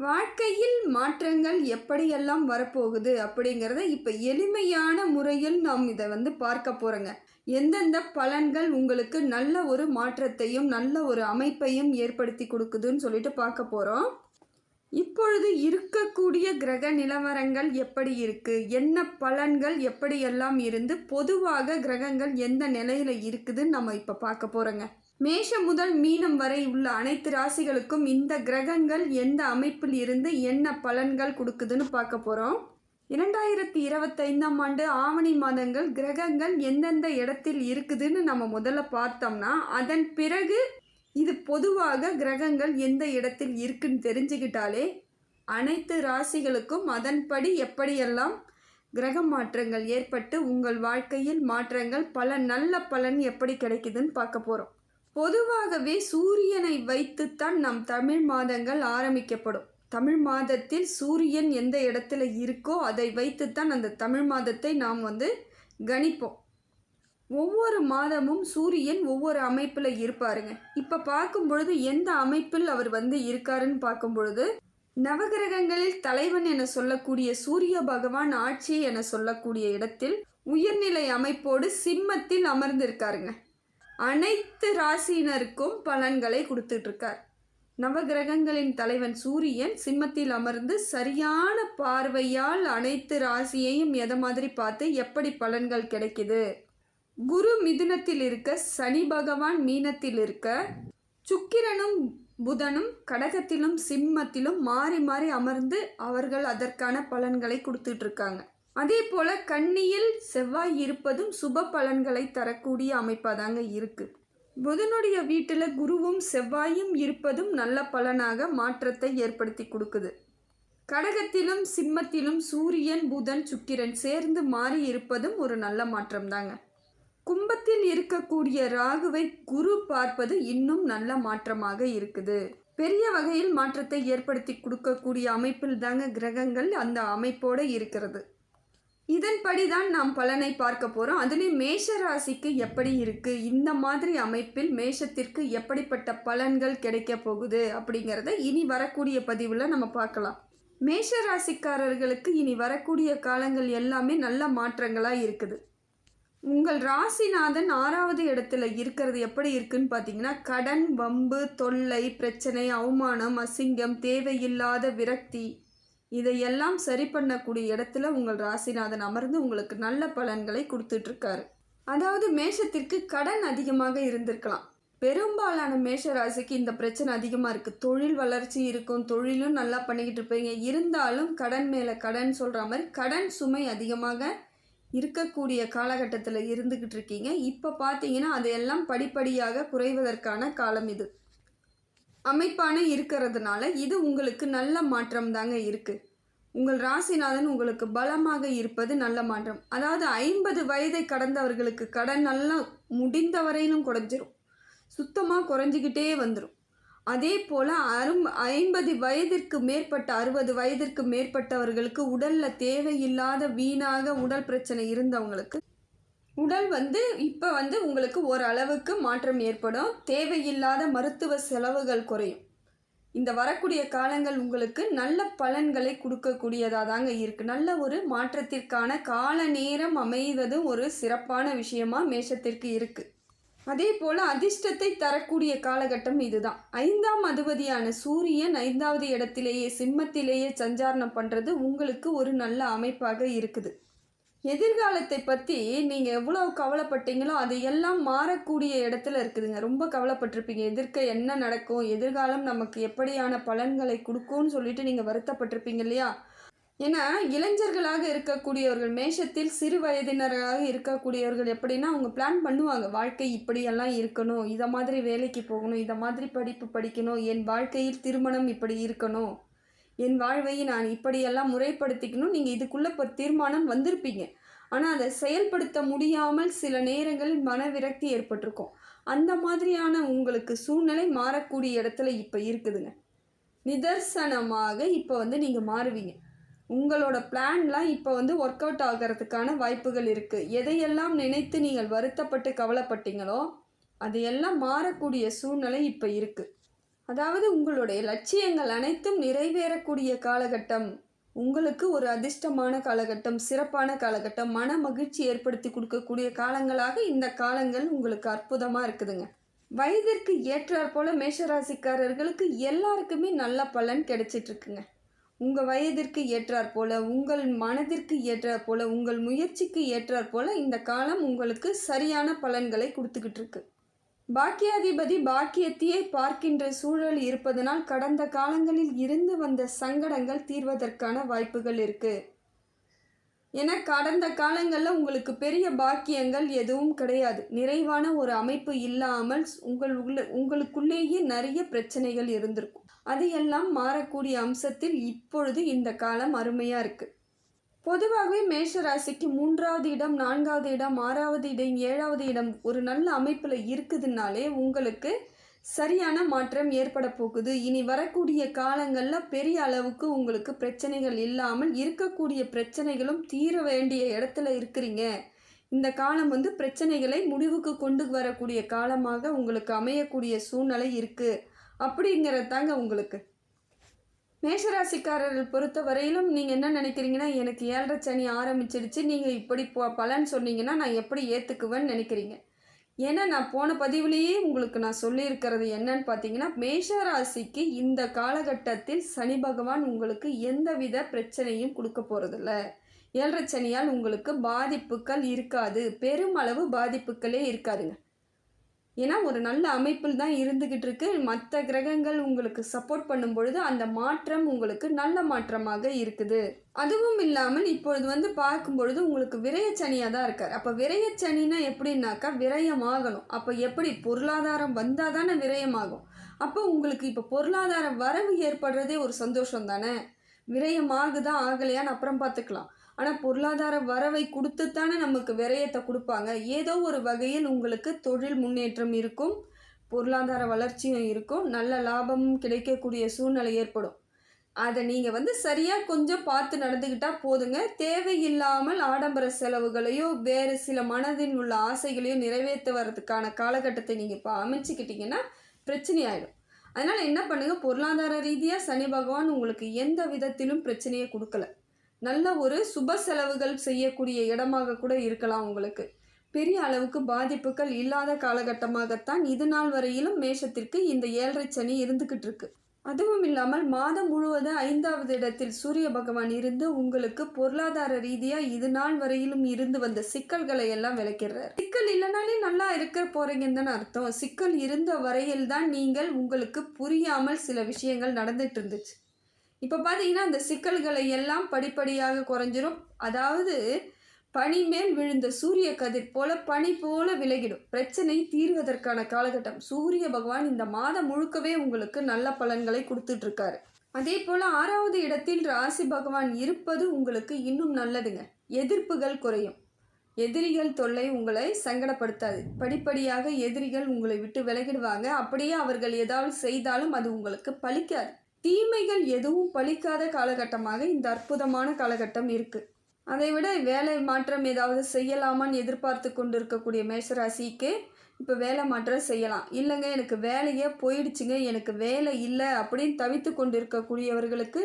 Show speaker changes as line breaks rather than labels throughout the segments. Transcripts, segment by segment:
வாழ்க்கையில் மாற்றங்கள் எப்படியெல்லாம் வரப்போகுது அப்படிங்கிறத இப்போ எளிமையான முறையில் நாம் இதை வந்து பார்க்க போகிறோங்க எந்தெந்த பலன்கள் உங்களுக்கு நல்ல ஒரு மாற்றத்தையும் நல்ல ஒரு அமைப்பையும் ஏற்படுத்தி கொடுக்குதுன்னு சொல்லிட்டு பார்க்க போகிறோம் இப்பொழுது இருக்கக்கூடிய கிரக நிலவரங்கள் எப்படி இருக்கு? என்ன பலன்கள் எப்படியெல்லாம் இருந்து பொதுவாக கிரகங்கள் எந்த நிலையில இருக்குதுன்னு நம்ம இப்போ பார்க்க போறோங்க. மேஷம் முதல் மீனம் வரை உள்ள அனைத்து ராசிகளுக்கும் இந்த கிரகங்கள் எந்த அமைப்பில் இருந்து என்ன பலன்கள் கொடுக்குதுன்னு பார்க்க போறோம். இரண்டாயிரத்தி இருபத்தைந்தாம் ஆண்டு ஆவணி மாதங்கள் கிரகங்கள் எந்தெந்த இடத்தில் இருக்குதுன்னு நம்ம முதல்ல பார்த்தோம்னா அதன் பிறகு இது பொதுவாக கிரகங்கள் எந்த இடத்தில் இருக்குன்னு தெரிஞ்சுக்கிட்டாலே அனைத்து ராசிகளுக்கும் அதன்படி எப்படியெல்லாம் கிரக மாற்றங்கள் ஏற்பட்டு உங்கள் வாழ்க்கையில் மாற்றங்கள் பல நல்ல பலன் எப்படி கிடைக்குதுன்னு பார்க்க போகிறோம் பொதுவாகவே சூரியனை வைத்துத்தான் நம் தமிழ் மாதங்கள் ஆரம்பிக்கப்படும். தமிழ் மாதத்தில் சூரியன் எந்த இடத்துல இருக்கோ அதை வைத்துத்தான் அந்த தமிழ் மாதத்தை நாம் வந்து கணிப்போம். ஒவ்வொரு மாதமும் சூரியன் ஒவ்வொரு அமைப்பில் இருப்பாருங்க. இப்போ பார்க்கும் பொழுது எந்த அமைப்பில் அவர் வந்து இருக்காருன்னு பார்க்கும் பொழுது நவகிரகங்களில் தலைவன் என சொல்லக்கூடிய சூரிய பகவான் ஆட்சி என சொல்லக்கூடிய இடத்தில் உயர்நிலை அமைப்போடு சிம்மத்தில் அமர்ந்திருக்காருங்க. அனைத்து ராசியினருக்கும் பலன்களை கொடுத்துட்டு இருக்கார் நவகிரகங்களின் தலைவன் சூரியன் சிம்மத்தில் அமர்ந்து சரியான பார்வையால் அனைத்து ராசியையும் எதை மாதிரி பார்த்து எப்படி பலன்கள் கிடைக்குது? குரு மிதுனத்தில் இருக்க சனி பகவான் மீனத்தில் இருக்க சுக்கிரனும் புதனும் கடகத்திலும் சிம்மத்திலும் மாறி மாறி அமர்ந்து அவர்கள் அதற்கான பலன்களை கொடுத்துட்டு இருக்காங்க அதே போல கன்னியில் செவ்வாய் இருப்பதும் சுப பலன்களை தரக்கூடிய அமைப்பாக தாங்க இருக்கு. புதனுடைய வீட்டில் குருவும் செவ்வாயும் இருப்பதும் நல்ல பலனாக மாற்றத்தை ஏற்படுத்தி கொடுக்குது. கடகத்திலும் சிம்மத்திலும் சூரியன் புதன் சுக்கிரன் சேர்ந்து மாறி இருப்பதும் ஒரு நல்ல மாற்றம் தாங்க கும்பத்தில் இருக்கக்கூடிய ராகுவை குரு பார்ப்பது இன்னும் நல்ல மாற்றமாக இருக்குது. பெரிய வகையில் மாற்றத்தை ஏற்படுத்தி கொடுக்கக்கூடிய அமைப்பில் தாங்க கிரகங்கள் அந்த அமைப்போடு இருக்கிறது. இதன்படி தான் நாம் பலனை பார்க்க போகிறோம் அதுலேயும் மேஷ ராசிக்கு எப்படி இருக்குது இந்த மாதிரி அமைப்பில் மேஷத்திற்கு எப்படிப்பட்ட பலன்கள் கிடைக்க போகுது அப்படிங்கிறத இனி வரக்கூடிய பதிவில் நம்ம பார்க்கலாம். மேஷ ராசிக்காரர்களுக்கு இனி வரக்கூடிய காலங்கள் எல்லாமே நல்ல மாற்றங்களாக இருக்குது. உங்கள் ராசிநாதன் ஆறாவது இடத்துல இருக்கிறது எப்படி இருக்குன்னு பார்த்தீங்கன்னா கடன் வம்பு தொல்லை பிரச்சனை அவமானம் அசிங்கம் தேவையில்லாத விரக்தி இதையெல்லாம் சரி பண்ணக்கூடிய இடத்துல உங்கள் ராசிநாதன் அமர்ந்து உங்களுக்கு நல்ல பலன்களை கொடுத்துட்ருக்காரு. அதாவது மேஷத்திற்கு கடன் அதிகமாக இருந்திருக்கலாம். பெரும்பாலான மேஷ ராசிக்கு இந்த பிரச்சனை அதிகமாக இருக்குது தொழில் வளர்ச்சி இருக்கும் தொழிலும் நல்லா பண்ணிக்கிட்டு இருப்பீங்க. இருந்தாலும் கடன் மேலே கடன் சொல்கிற மாதிரி கடன் சுமை அதிகமாக இருக்கக்கூடிய காலகட்டத்தில் இருந்துக்கிட்டு இருக்கீங்க இப்போ பார்த்தீங்கன்னா அதையெல்லாம் படிப்படியாக குறைவதற்கான காலம் இது. அமைப்பான இருக்கிறதுனால இது உங்களுக்கு நல்ல மாற்றம் தாங்க இருக்குது உங்கள் ராசிநாதன் உங்களுக்கு பலமாக இருப்பது நல்ல மாற்றம். அதாவது ஐம்பது வயதை கடந்தவர்களுக்கு கடன் நல்லா முடிந்த வரையிலும் குறைஞ்சிரும். சுத்தமாக குறைஞ்சிக்கிட்டே வந்துடும் அதே போல் அரும் ஐம்பது வயதிற்கு மேற்பட்ட அறுபது வயதிற்கு மேற்பட்டவர்களுக்கு உடலில் தேவையில்லாத வீணாக உடல் பிரச்சனை இருந்தவங்களுக்கு உடல் வந்து இப்போ வந்து உங்களுக்கு ஓரளவுக்கு மாற்றம் ஏற்படும். தேவையில்லாத மருத்துவ செலவுகள் குறையும். இந்த வரக்கூடிய காலங்கள் உங்களுக்கு நல்ல பலன்களை கொடுக்கக்கூடியதாக தாங்க இருக்குது நல்ல ஒரு மாற்றத்திற்கான கால நேரம் அமைவதும் ஒரு சிறப்பான விஷயமா மேஷத்திற்கு இருக்குது அதே போல் அதிர்ஷ்டத்தை தரக்கூடிய காலகட்டம் இதுதான். ஐந்தாம் அதிபதியான சூரியன் ஐந்தாவது இடத்திலேயே சிம்மத்திலேயே சஞ்சாரணம் பண்ணுறது உங்களுக்கு ஒரு நல்ல அமைப்பாக இருக்குது. எதிர்காலத்தை பற்றி நீங்கள் எவ்வளோ கவலைப்பட்டீங்களோ அது எல்லாம் மாறக்கூடிய இடத்துல இருக்குதுங்க. ரொம்ப கவலைப்பட்டிருப்பீங்க. எதிர்க்க என்ன நடக்கும் எதிர்காலம் நமக்கு எப்படியான பலன்களை கொடுக்கும்னு சொல்லிட்டு நீங்கள் வருத்தப்பட்டிருப்பீங்க இல்லையா? ஏன்னா இளைஞர்களாக இருக்கக்கூடியவர்கள் மேஷத்தில் சிறு வயதினராக இருக்கக்கூடியவர்கள் எப்படின்னா அவங்க பிளான் பண்ணுவாங்க. வாழ்க்கை இப்படியெல்லாம் இருக்கணும். இதை மாதிரி வேலைக்கு போகணும். இதை மாதிரி படிப்பு படிக்கணும். என் வாழ்க்கையில் திருமணம் இப்படி இருக்கணும். என் வாழ்வை நான் இப்படியெல்லாம் முறைப்படுத்திக்கணும். நீங்கள் இதுக்குள்ளே இப்போ தீர்மானம் வந்திருப்பீங்க. ஆனால் அதை செயல்படுத்த முடியாமல் சில நேரங்களில் மன விரக்தி ஏற்பட்டிருக்கும். அந்த மாதிரியான உங்களுக்கு சூழ்நிலை மாறக்கூடிய இடத்துல இப்போ இருக்குதுங்க. நிதர்சனமாக இப்போ வந்து நீங்கள் மாறுவீங்க. உங்களோட பிளான்லாம் இப்போ வந்து ஒர்க் அவுட் ஆகிறதுக்கான வாய்ப்புகள் இருக்குது எதையெல்லாம் நினைத்து நீங்கள் வருத்தப்பட்டு கவலைப்பட்டீங்களோ அது எல்லாம் மாறக்கூடிய சூழ்நிலை இப்போ இருக்குது அதாவது உங்களுடைய லட்சியங்கள் அனைத்தும் நிறைவேறக்கூடிய காலகட்டம் உங்களுக்கு ஒரு அதிர்ஷ்டமான காலகட்டம் சிறப்பான காலகட்டம் மன மகிழ்ச்சி ஏற்படுத்தி கொடுக்கக்கூடிய காலங்களாக இந்த காலங்கள் உங்களுக்கு அற்புதமாக இருக்குதுங்க. வயதிற்கு ஏற்றாற்போல் மேஷராசிக்காரர்களுக்கு எல்லாருக்குமே நல்ல பலன் கிடைச்சிட்ருக்குங்க உங்கள் வயதிற்கு ஏற்றாற் போல உங்கள் மனதிற்கு ஏற்றாற் போல உங்கள் முயற்சிக்கு ஏற்றாற் போல இந்த காலம் உங்களுக்கு சரியான பலன்களை கொடுத்துக்கிட்டு இருக்கு பாக்கியாதிபதி பாக்கியத்தையே பார்க்கின்ற சூழல் இருப்பதனால் கடந்த காலங்களில் இருந்து வந்த சங்கடங்கள் தீர்வதற்கான வாய்ப்புகள் இருக்குது என கடந்த காலங்களில் உங்களுக்கு பெரிய பாக்கியங்கள் எதுவும் கிடையாது. நிறைவான ஒரு அமைப்பு இல்லாமல் உங்கள் உள்ள உங்களுக்குள்ளேயே நிறைய பிரச்சனைகள் இருந்திருக்கும். அதையெல்லாம் மாறக்கூடிய அம்சத்தில் இப்பொழுது இந்த காலம் அருமையாக இருக்குது பொதுவாகவே மேஷராசிக்கு மூன்றாவது இடம் நான்காவது இடம் ஆறாவது இடம் ஏழாவது இடம் ஒரு நல்ல அமைப்பில் இருக்குதுனாலே உங்களுக்கு சரியான மாற்றம் ஏற்பட போகுது இனி வரக்கூடிய காலங்களில் பெரிய அளவுக்கு உங்களுக்கு பிரச்சனைகள் இல்லாமல் இருக்கக்கூடிய பிரச்சனைகளும் தீர வேண்டிய இடத்துல இருக்கிறீங்க. இந்த காலம் வந்து பிரச்சனைகளை முடிவுக்கு கொண்டு வரக்கூடிய காலமாக உங்களுக்கு அமையக்கூடிய சூழ்நிலை இருக்குது அப்படிங்கிறது தாங்க உங்களுக்கு. மேஷராசிக்காரர்கள் பொறுத்த வரையிலும் நீங்கள் என்ன நினைக்கிறீங்கன்னா எனக்கு ஏழரை சனி ஆரம்பிச்சிருச்சு நீங்கள் இப்படி போ பலன் சொன்னீங்கன்னா நான் எப்படி ஏற்றுக்குவேன்னு நினைக்கிறீங்க? ஏன்னா நான் போன பதிவுலேயே உங்களுக்கு நான் சொல்லியிருக்கிறது என்னன்னு பார்த்தீங்கன்னா மேஷராசிக்கு இந்த காலகட்டத்தில் சனி பகவான் உங்களுக்கு எந்தவித பிரச்சனையும் கொடுக்க போகிறதில்ல ஏழரை சனியால் உங்களுக்கு பாதிப்புகள் இருக்காது. பெருமளவு பாதிப்புகளே இருக்காதுங்க. ஏன்னா ஒரு நல்ல அமைப்பில் தான் இருந்துக்கிட்டு இருக்கு மற்ற கிரகங்கள் உங்களுக்கு சப்போர்ட் பண்ணும் பொழுது அந்த மாற்றம் உங்களுக்கு நல்ல மாற்றமாக இருக்குது. அதுவும் இல்லாமல் இப்பொழுது வந்து பார்க்கும் பொழுது உங்களுக்கு விரயச்சனியாக தான் இருக்கார். அப்போ விரயச்சனினா எப்படின்னாக்கா விரயமாகணும். அப்போ எப்படி? பொருளாதாரம் வந்தால் தானே விரயமாகும். அப்போ உங்களுக்கு இப்போ பொருளாதார வரவு ஏற்படுறதே ஒரு சந்தோஷம் தானே? விரயமாகுதா ஆகலையான்னு அப்புறம் பார்த்துக்கலாம். ஆனால் பொருளாதார வரவை கொடுத்துத்தானே நமக்கு விரயத்தை கொடுப்பாங்க. ஏதோ ஒரு வகையில் உங்களுக்கு தொழில் முன்னேற்றம் இருக்கும் பொருளாதார வளர்ச்சியும் இருக்கும் நல்ல லாபமும் கிடைக்கக்கூடிய சூழ்நிலை ஏற்படும். அதை நீங்கள் வந்து சரியாக கொஞ்சம் பார்த்து நடந்துக்கிட்டால் போதுங்க. தேவையில்லாமல் ஆடம்பர செலவுகளையோ வேறு சில மனதில் உள்ள ஆசைகளையோ நிறைவேற்ற வர்றதுக்கான காலகட்டத்தை நீங்கள் இப்போ அமைச்சிக்கிட்டிங்கன்னா பிரச்சனையாயிடும் அதனால் என்ன பண்ணுங்கள் பொருளாதார ரீதியாக சனி பகவான் உங்களுக்கு எந்த விதத்திலும் பிரச்சனையை கொடுக்கல. நல்ல ஒரு சுப செலவுகள் செய்யக்கூடிய இடமாக கூட இருக்கலாம் உங்களுக்கு. பெரிய அளவுக்கு பாதிப்புகள் இல்லாத காலகட்டமாகத்தான் இது நாள் வரையிலும் மேஷத்திற்கு இந்த ஏழரை சனி இருந்துக்கிட்டு இருக்கு. அதுவும் இல்லாமல் மாதம் முழுவதும் ஐந்தாவது இடத்தில் சூரிய பகவான் இருந்து உங்களுக்கு பொருளாதார ரீதியாக இது நாள் வரையிலும் இருந்து வந்த சிக்கல்களை எல்லாம் விளக்கிறார் சிக்கல் இல்லைனாலே நல்லா இருக்க போறீங்கன்னு தானே அர்த்தம். சிக்கல் இருந்த வரையில் தான் நீங்கள் உங்களுக்கு புரியாமல் சில விஷயங்கள் நடந்துட்டு இருந்துச்சு. இப்போ பார்த்தீங்கன்னா அந்த சிக்கல்களை எல்லாம் படிப்படியாக குறைஞ்சிரும். அதாவது பனி மேல் விழுந்த சூரிய கதிர் போல பனி போல விலகிடும். பிரச்சனை தீர்வதற்கான காலகட்டம். சூரிய பகவான் இந்த மாதம் முழுக்கவே உங்களுக்கு நல்ல பலன்களை கொடுத்துட்டு இருக்காரு அதே போல ஆறாவது இடத்தில் ராசி பகவான் இருப்பது உங்களுக்கு இன்னும் நல்லதுங்க. எதிர்ப்புகள் குறையும். எதிரிகள் தொல்லை உங்களை சங்கடப்படுத்தாது. படிப்படியாக எதிரிகள் உங்களை விட்டு விலகிடுவாங்க. அப்படியே அவர்கள் ஏதாவது செய்தாலும் அது உங்களுக்கு பலிக்காது. தீமைகள் எதுவும் பலிக்காத காலகட்டமாக இந்த அற்புதமான காலகட்டம் இருக்குது அதை விட வேலை மாற்றம் ஏதாவது செய்யலாமான்னு எதிர்பார்த்து கொண்டு இருக்கக்கூடிய மேஷராசிக்கு இப்போ வேலை மாற்றம் செய்யலாம். இல்லைங்க எனக்கு வேலையே போயிடுச்சுங்க எனக்கு வேலை இல்லை அப்படின்னு தவித்து கொண்டு இருக்கக்கூடியவர்களுக்கு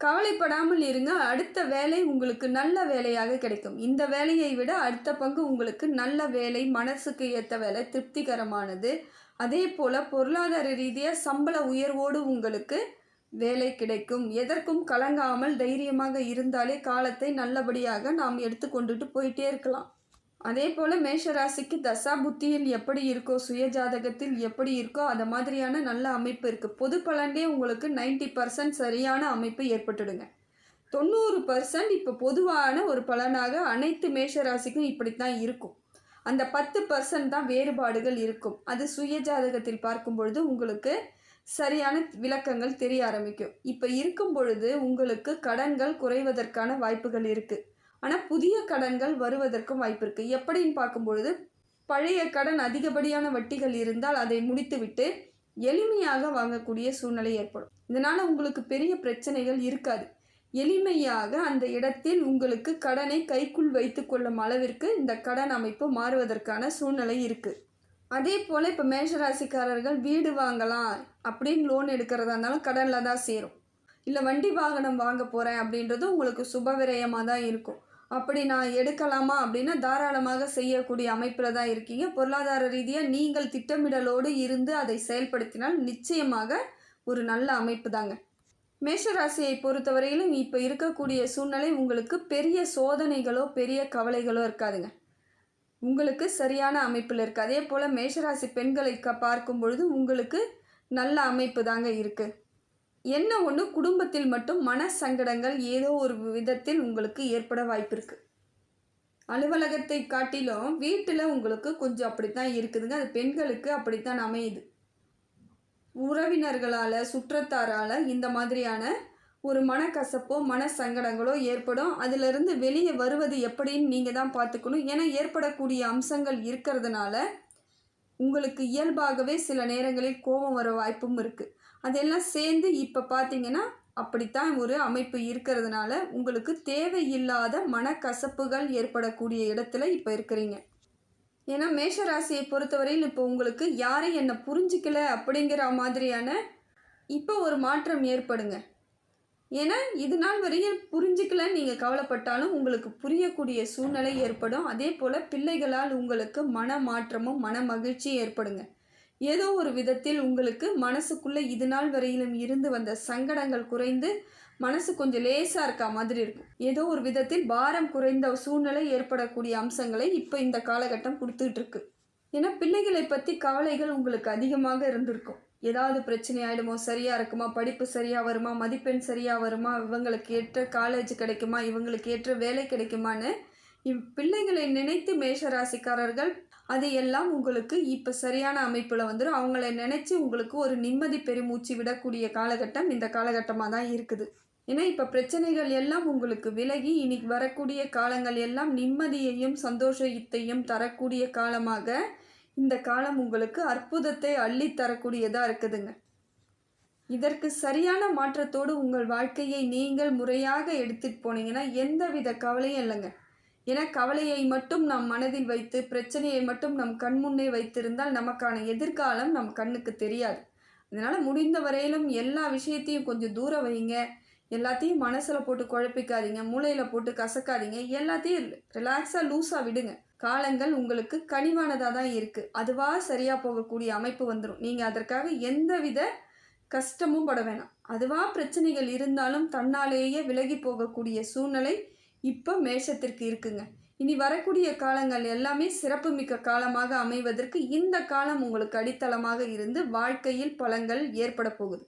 கவலைப்படாமல் இருங்க. அடுத்த வேலை உங்களுக்கு நல்ல வேலையாக கிடைக்கும். இந்த வேலையை விட அடுத்த பங்கு உங்களுக்கு நல்ல வேலை மனசுக்கு ஏற்ற வேலை திருப்திகரமானது. அதே போல் பொருளாதார ரீதியாக சம்பள உயர்வோடு உங்களுக்கு வேலை கிடைக்கும். எதற்கும் கலங்காமல் தைரியமாக இருந்தாலே காலத்தை நல்லபடியாக நாம் எடுத்துக்கொண்டுட்டு போயிட்டே இருக்கலாம். அதே போல் மேஷராசிக்கு தசா புத்தியில் எப்படி இருக்கோ சுயஜாதகத்தில் எப்படி இருக்கோ அந்த மாதிரியான நல்ல அமைப்பு இருக்குது பொது பலன்டே உங்களுக்கு நைன்டி பர்சன்ட் சரியான அமைப்பு ஏற்பட்டுடுங்க. தொண்ணூறு பர்சன்ட் இப்போ பொதுவான ஒரு பலனாக அனைத்து மேஷராசிக்கும் இப்படித்தான் இருக்கும். அந்த பத்து பர்சன்ட் தான் வேறுபாடுகள் இருக்கும். அது சுயஜாதகத்தில் பார்க்கும் பொழுது உங்களுக்கு சரியான விளக்கங்கள் தெரிய ஆரம்பிக்கும். இப்போ இருக்கும் பொழுது உங்களுக்கு கடன்கள் குறைவதற்கான வாய்ப்புகள் இருக்குது ஆனால் புதிய கடன்கள் வருவதற்கும் வாய்ப்பு இருக்குது எப்படின்னு பார்க்கும்பொழுது பழைய கடன் அதிகப்படியான வட்டிகள் இருந்தால் அதை முடித்துவிட்டு எளிமையாக வாங்கக்கூடிய சூழ்நிலை ஏற்படும். இதனால் உங்களுக்கு பெரிய பிரச்சனைகள் இருக்காது. எளிமையாக அந்த இடத்தில் உங்களுக்கு கடனை கைக்குள் வைத்து கொள்ளும் அளவிற்கு இந்த கடன் அமைப்பு மாறுவதற்கான சூழ்நிலை இருக்குது அதே போல் இப்போ மேஷராசிக்காரர்கள் வீடு வாங்கலாம் அப்படின்னு லோன் எடுக்கிறதா இருந்தாலும் கடனில் தான் சேரும். இல்லை வண்டி வாகனம் வாங்க போகிறேன் அப்படின்றது உங்களுக்கு சுப விரயமாக தான் இருக்கும். அப்படி நான் எடுக்கலாமா அப்படின்னா தாராளமாக செய்யக்கூடிய அமைப்பில் தான் இருக்கீங்க. பொருளாதார ரீதியாக நீங்கள் திட்டமிடலோடு இருந்து அதை செயல்படுத்தினால் நிச்சயமாக ஒரு நல்ல அமைப்பு தாங்க. மேஷராசியை பொறுத்தவரையிலும் இப்போ இருக்கக்கூடிய சூழ்நிலை உங்களுக்கு பெரிய சோதனைகளோ பெரிய கவலைகளோ இருக்காதுங்க. உங்களுக்கு சரியான அமைப்பில் இருக்குது அதே போல் மேஷராசி பெண்களை க பார்க்கும் பொழுது உங்களுக்கு நல்ல அமைப்பு தாங்க இருக்குது என்ன ஒன்று குடும்பத்தில் மட்டும் மன சங்கடங்கள் ஏதோ ஒரு விதத்தில் உங்களுக்கு ஏற்பட வாய்ப்பு இருக்குது அலுவலகத்தை காட்டிலும் வீட்டில் உங்களுக்கு கொஞ்சம் அப்படித்தான் இருக்குதுங்க. அது பெண்களுக்கு அப்படித்தான் அமையுது. உறவினர்களால் சுற்றத்தாரால் இந்த மாதிரியான ஒரு மனக்கசப்போ மன சங்கடங்களோ ஏற்படும். அதிலிருந்து வெளியே வருவது எப்படின்னு நீங்கள் தான் பார்த்துக்கணும். ஏன்னா ஏற்படக்கூடிய அம்சங்கள் இருக்கிறதுனால உங்களுக்கு இயல்பாகவே சில நேரங்களில் கோபம் வர வாய்ப்பும் இருக்குது அதெல்லாம் சேர்ந்து இப்போ பார்த்தீங்கன்னா அப்படித்தான் ஒரு அமைப்பு இருக்கிறதுனால உங்களுக்கு தேவையில்லாத மனக்கசப்புகள் ஏற்படக்கூடிய இடத்துல இப்போ இருக்கிறீங்க. ஏன்னா மேஷராசியை பொறுத்தவரையில் இப்போ உங்களுக்கு யாரையும் என்னை புரிஞ்சிக்கல அப்படிங்கிற மாதிரியான இப்போ ஒரு மாற்றம் ஏற்படுங்க. ஏன்னா இது நாள் வரையும் புரிஞ்சுக்கல நீங்கள் கவலைப்பட்டாலும் உங்களுக்கு புரியக்கூடிய சூழ்நிலை ஏற்படும். அதே போல் பிள்ளைகளால் உங்களுக்கு மன மாற்றமும் மன மகிழ்ச்சியும் ஏற்படுங்க. ஏதோ ஒரு விதத்தில் உங்களுக்கு மனசுக்குள்ளே இது நாள் வரையிலும் இருந்து வந்த சங்கடங்கள் குறைந்து மனசு கொஞ்சம் லேசாக இருக்கா மாதிரி இருக்கும். ஏதோ ஒரு விதத்தில் பாரம் குறைந்த சூழ்நிலை ஏற்படக்கூடிய அம்சங்களை இப்போ இந்த காலகட்டம் கொடுத்துட்ருக்கு ஏன்னா பிள்ளைகளை பற்றி கவலைகள் உங்களுக்கு அதிகமாக இருந்திருக்கும். ஏதாவது பிரச்சனை ஆகிடுமோ சரியாக இருக்குமா படிப்பு சரியாக வருமா மதிப்பெண் சரியாக வருமா இவங்களுக்கு ஏற்ற காலேஜ் கிடைக்குமா இவங்களுக்கு ஏற்ற வேலை கிடைக்குமான்னு இவ் பிள்ளைகளை நினைத்து மேஷராசிக்காரர்கள் அதையெல்லாம் உங்களுக்கு இப்போ சரியான அமைப்பில் வந்துடும் அவங்கள நினச்சி உங்களுக்கு ஒரு நிம்மதி பெருமூச்சு விடக்கூடிய காலகட்டம் இந்த காலகட்டமாக தான் இருக்குது. ஏன்னா இப்போ பிரச்சனைகள் எல்லாம் உங்களுக்கு விலகி இன்னைக்கு வரக்கூடிய காலங்கள் எல்லாம் நிம்மதியையும் சந்தோஷத்தையும் தரக்கூடிய காலமாக இந்த காலம் உங்களுக்கு அற்புதத்தை அள்ளித்தரக்கூடியதாக இருக்குதுங்க. இதற்கு சரியான மாற்றத்தோடு உங்கள் வாழ்க்கையை நீங்கள் முறையாக எடுத்துட்டு போனீங்கன்னா எந்தவித கவலையும் இல்லைங்க. ஏன்னா கவலையை மட்டும் நம் மனதில் வைத்து பிரச்சனையை மட்டும் நம் கண்முன்னே வைத்திருந்தால் நமக்கான எதிர்காலம் நம் கண்ணுக்கு தெரியாது. அதனால் முடிந்த வரையிலும் எல்லா விஷயத்தையும் கொஞ்சம் தூரம் வைங்க. எல்லாத்தையும் மனசில் போட்டு குழப்பிக்காதீங்க மூளையில் போட்டு கசக்காதீங்க எல்லாத்தையும் ரிலாக்ஸாக லூஸாக விடுங்க. காலங்கள் உங்களுக்கு கனிவானதாக தான் இருக்குது அதுவாக சரியாக போகக்கூடிய அமைப்பு வந்துடும் நீங்கள் அதற்காக எந்தவித கஷ்டமும் பட வேணாம். அதுவாக பிரச்சனைகள் இருந்தாலும் தன்னாலேயே விலகி போகக்கூடிய சூழ்நிலை இப்போ மேஷத்திற்கு இருக்குங்க. இனி வரக்கூடிய காலங்கள் எல்லாமே சிறப்புமிக்க காலமாக அமைவதற்கு இந்த காலம் உங்களுக்கு அடித்தளமாக இருந்து வாழ்க்கையில் பலங்கள் ஏற்பட போகுது.